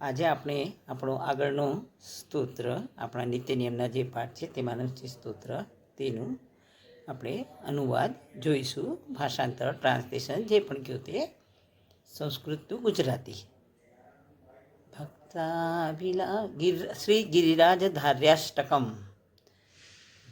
આજે આપણે આપણો આગળનો સ્તોત્ર, આપણા નિત્ય નિયમના જે પાઠ છે તેમાંનું જે સ્તોત્ર, તેનું આપણે અનુવાદ જોઈશું. ભાષાંતર, ટ્રાન્સલેશન, જે પણ કહ્યું તે. સંસ્કૃત ટુ ગુજરાતી. ભક્તાભિલા ગિર શ્રી ગિરિરાજ ધાર્યાષ્ટકમ.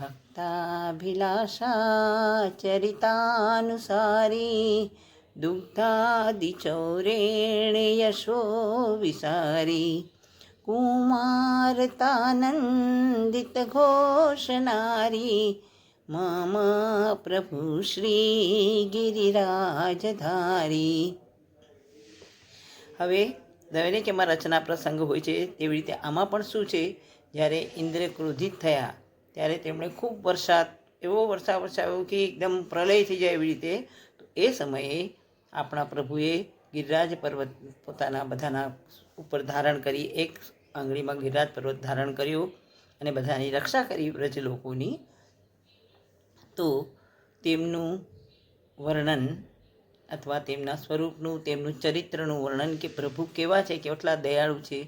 ભક્તાભિલાષા ચરિતાનુસારી દુગ્ધાદિચૌરેણ યશો વિસારી. કુમારતાનંદિત ઘોષનારી મમ પ્રભુ શ્રી ગિરિરાજધારી હવે દરેક એમાં રચના પ્રસંગ હોય છે, તેવી રીતે આમાં પણ શું છે? જ્યારે ઇન્દ્ર ક્રોધિત થયા, ત્યારે તેમણે ખૂબ વરસાદ, એવો વરસાદ વરસાવ્યો કે એકદમ પ્રલય થઈ જાય એવી રીતે. તો એ સમયે આપણા પ્રભુએ ગિરિરાજ પર્વત પોતાના બધાના ઉપર ધારણ કરી, એક આંગળીમાં ગિરિરાજ પર્વત ધારણ કર્યો અને બધાની રક્ષા કરી વ્રજ લોકોની. તો તેમનું વર્ણન અથવા તેમના સ્વરૂપનું, તેમનું ચરિત્રનું વર્ણન કે પ્રભુ કેવા છે કેટલા દયાળુ છે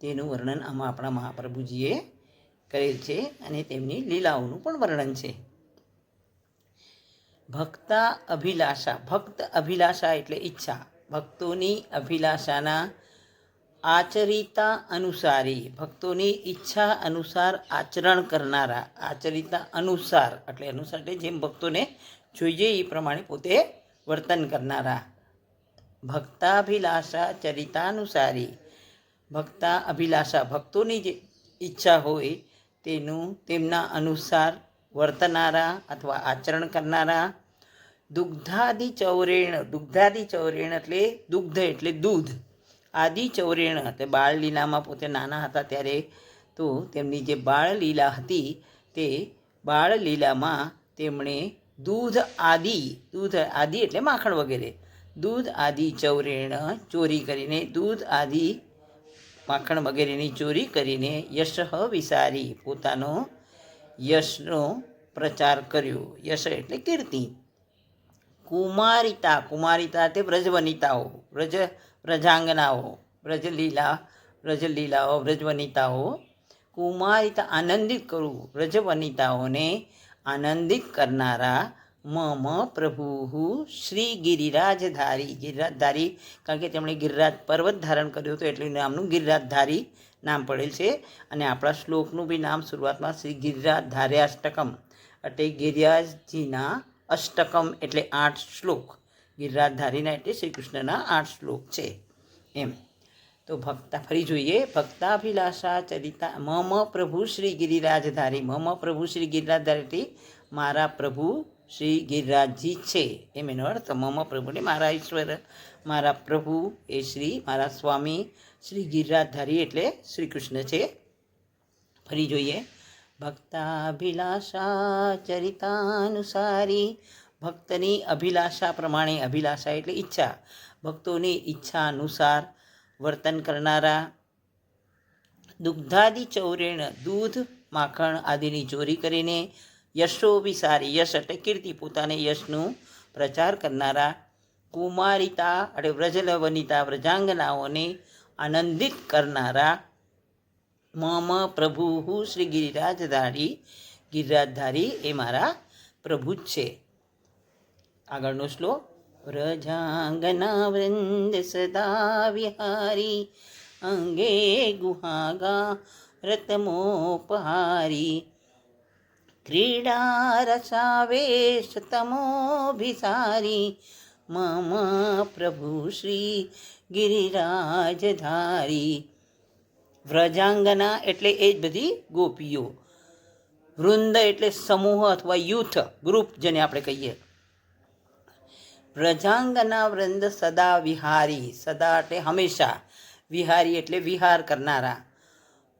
તેનું વર્ણન આમાં આપણા મહાપ્રભુજીએ કરેલ છે અને તેમની લીલાઓનું પણ વર્ણન છે. ભક્તા અભિલાષા, ભક્ત અભિલાષા એટલે ઈચ્છા. ભક્તોની અભિલાષાના આચરિતા અનુસારી, ભક્તોની ઈચ્છા અનુસાર આચરણ કરનારા, આચરિતા અનુસાર એટલે અનુસાર એટલે જેમ ભક્તોને જોઈએ એ પ્રમાણે પોતે વર્તન કરનારા. ભક્તાભિલાષા ચરિતાનુસારી ભક્તા અભિલાષા ભક્તોની જે ઈચ્છા હોય તેનું તેમના અનુસાર વર્તનારા અથવા આચરણ કરનારા દુગ્ધાદિ ચૌરેણ દુગ્ધાદિ ચૌરેણ એટલે દુગ્ધ એટલે દૂધ. આદિ ચૌરેણ તે બાળ લીલામાં પોતે નાના હતા ત્યારે તો તેમની જે બાળ લીલા હતી તે બાળ લીલામાં તેમણે દૂધ આદિ દૂધ આદિ એટલે માખણ વગેરે, દૂધ આદિ ચૌરેણ ચોરી કરીને, દૂધ આદિ માખણ વગેરેની ચોરી કરીને યશ વિસારી, પોતાનો યશનો પ્રચાર કર્યો. યશ એટલે કીર્તિ. કુમારિતા કુમારિતા તે વ્રજવનિતાઓ, વ્રજ, વ્રજાંગનાઓ, વ્રજલીલા, વ્રજલીલાઓ, વ્રજવનિતાઓ. કુમારિતા આનંદિત કરવું વ્રજવનિતાઓને આનંદિત કરનારા મમ પ્રભુ શ્રી ગિરિરાજધારી ગિરિરાજધારી, કારણ કે તેમણે ગિરિરાજ પર્વત ધારણ કર્યો હતો એટલે નામનું ગિરિરાજધારી નામ પડેલ છે. અને આપણા શ્લોકનું બી નામ શરૂઆતમાં શ્રી ગિરિરાજ ધાર્યાષ્ટકમ એટલે ગિરિરાજજીના અષ્ટકમ એટલે આઠ શ્લોક. ગિરરાજધારીના એટલે શ્રી કૃષ્ણના આઠ શ્લોક છે એમ. તો ભક્તા ફરી જોઈએ. ભક્તાભિલાષા ચરિતા મમ પ્રભુ શ્રી ગિરિરાજધારી. મમ પ્રભુ શ્રી ગિરિરાજધારીથી મારા પ્રભુ શ્રી ગિરિરાજજી છે એમ એનો અર્થ મમ પ્રભુને મારા ઈશ્વર, મારા પ્રભુ એ શ્રી, મારા સ્વામી શ્રી ગિરિરાજધારી એટલે શ્રી કૃષ્ણ છે. ફરી જોઈએ. ભક્તાભિલાષા ચરિતાનુસારી. ભક્તની અભિલાષા પ્રમાણે અભિલાષા એટલે ઈચ્છા. ભક્તોની ઈચ્છા અનુસાર વર્તન કરનારા દુગ્ધાદિ ચૌરેણ, દૂધ, માખણ આદિની ચોરી કરીને યશો વિસારી યશ એટલે કીર્તિ, પોતાને યશનું પ્રચાર કરનારા કુમારિતા એટલે વ્રજલવનિતા, વ્રજાંગનાઓને આનંદિત કરનારા મમ પ્રભુ શ્રી ગિરિરાજધારી ગિરિરાજધારી એ મારા પ્રભુ જ છે. આગળનો શ્લોક વ્રજાંગના વૃંદ સદા વિહારી અંગે ગુહાગા રતમોપહારી ક્રીડા રસાવેશ તમોભિસારી, મમ પ્રભુ શ્રી ગિરિરાજધારી વ્રજાંગના એટલે એ જ બધી ગોપીઓ. વૃંદ એટલે સમૂહ અથવા યુથ ગ્રુપ જેને આપણે કહીએ. વ્રજાંગના વૃંદ સદા વિહારી, સદા એટલે હંમેશા. વિહારી એટલે વિહાર કરનારા.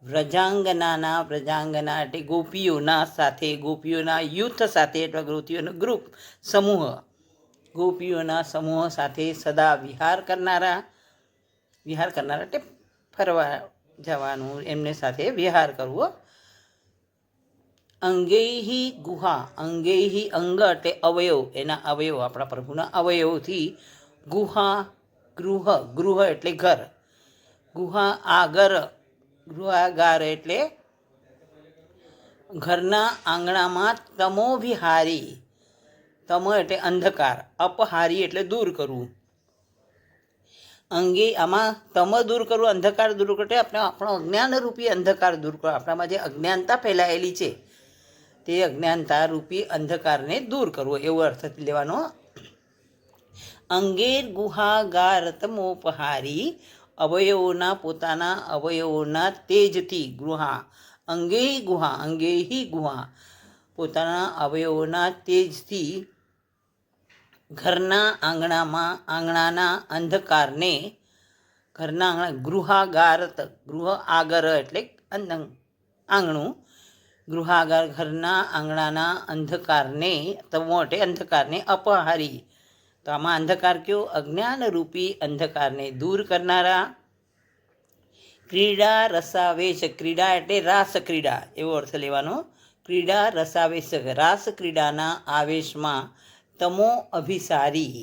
વ્રજાંગનાના, વ્રજાંગના એટલે ગોપીઓના સાથે, ગોપીઓના યુથ સાથે અથવા ગોપીઓનો ગ્રુપ, સમૂહ. ગોપીઓના સમૂહ સાથે સદા વિહાર કરનારા. વિહાર કરનારા એટલે ફરવા જવાનું, એમને સાથે વિહાર કરવો. અંગેહી ગુહા, અંગેહી અંગ એટલે અવયવ, એના અવયવ, આપણા પ્રભુના અવયવથી ગુહા ગૃહ ગૃહ એટલે ઘર. ગુહા આગર, ગૃહાગાર એટલે ઘરના આંગણામાં તમો વિહારી તમો એટલે અંધકાર, અપહારી એટલે દૂર કરવું. અંગે આમાં તમ દૂર કરવું અંધકાર દૂર કરે આપણે આપણો અજ્ઞાનરૂપી અંધકાર દૂર કરો. આપણામાં જે અજ્ઞાનતા ફેલાયેલી છે, તે અજ્ઞાનતા રૂપી અંધકારને દૂર કરવો, એવો અર્થ લેવાનો. અંગેર ગુહાગાર તમોપહારી અવયવોના પોતાના અવયવોના તેજથી ગુહા. અંગે ગુહા અંગેહી ગુહા. પોતાના અવયવોના તેજથી ઘરના આંગણામાં, આંગણાના અંધકારને, ઘરના આંગણા, ગૃહાગારત ગૃહ આગર એટલે આંગણું, ગૃહાગાર ઘરના આંગણાના અંધકારને તમો એટલે અંધકારને અપહારી. તો આમાં અંધકાર કયો? અજ્ઞાનરૂપી અંધકારને દૂર કરનારા. ક્રીડા રસાવેશ, ક્રીડા એટલે રાસ ક્રીડા, એવો અર્થ લેવાનો. ક્રીડા રસાવેશ, રાસ ક્રીડાના આવેશમાં તમો અભિસારી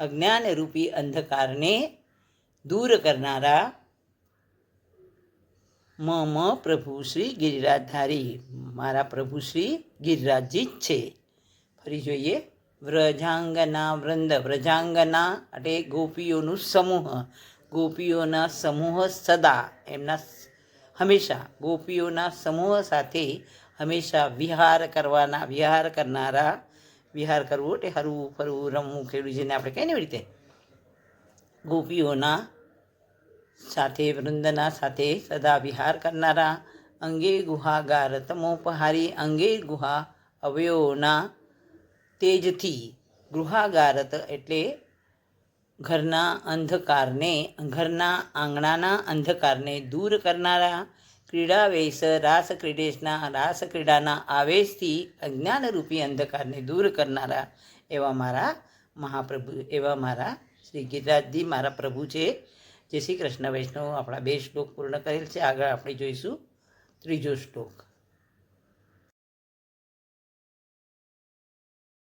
અજ્ઞાનરૂપી અંધકારને દૂર કરનારા મમ પ્રભુ શ્રી ગિરિરાજધારી મારા પ્રભુ શ્રી ગિરિરાજજી જ છે ફરી જોઈએ, વ્રજાંગના વૃંદ, વ્રજાંગના એટલે ગોપીઓનું સમૂહ, ગોપીઓના સમૂહ સદા, એમના હંમેશા ગોપીઓના સમૂહ સાથે હંમેશા વિહાર કરવાના, વિહાર કરનારા વિહાર કરવું એટલે હરવું ફરવું રમવું ખેડવું જેને આપણે કહીએ એવી રીતે. ગોપીઓના સાથે, વૃંદના સાથે સદા વિહાર કરનારા, અંગે ગુહાગાર તમોપહારી, અંગે ગુહા અવયવોના તેજથી ગૃહાગારત એટલે ઘરના અંધકારને, ઘરના આંગણાના અંધકારને દૂર કરનારા ક્રીડાવેશ રાસ ક્રીડેશના, રાસ ક્રીડાના આવેશથી અજ્ઞાનરૂપી અંધકારને દૂર કરનારા એવા મારા મહાપ્રભુ, એવા મારા શ્રી ગિરિરાજજી, મારા પ્રભુ છે. જે શ્રી કૃષ્ણ વૈષ્ણવ. આપણા બે શ્લોક પૂર્ણ કરેલ છે. આગળ આપણે જોઈશું ત્રીજો શ્લોક.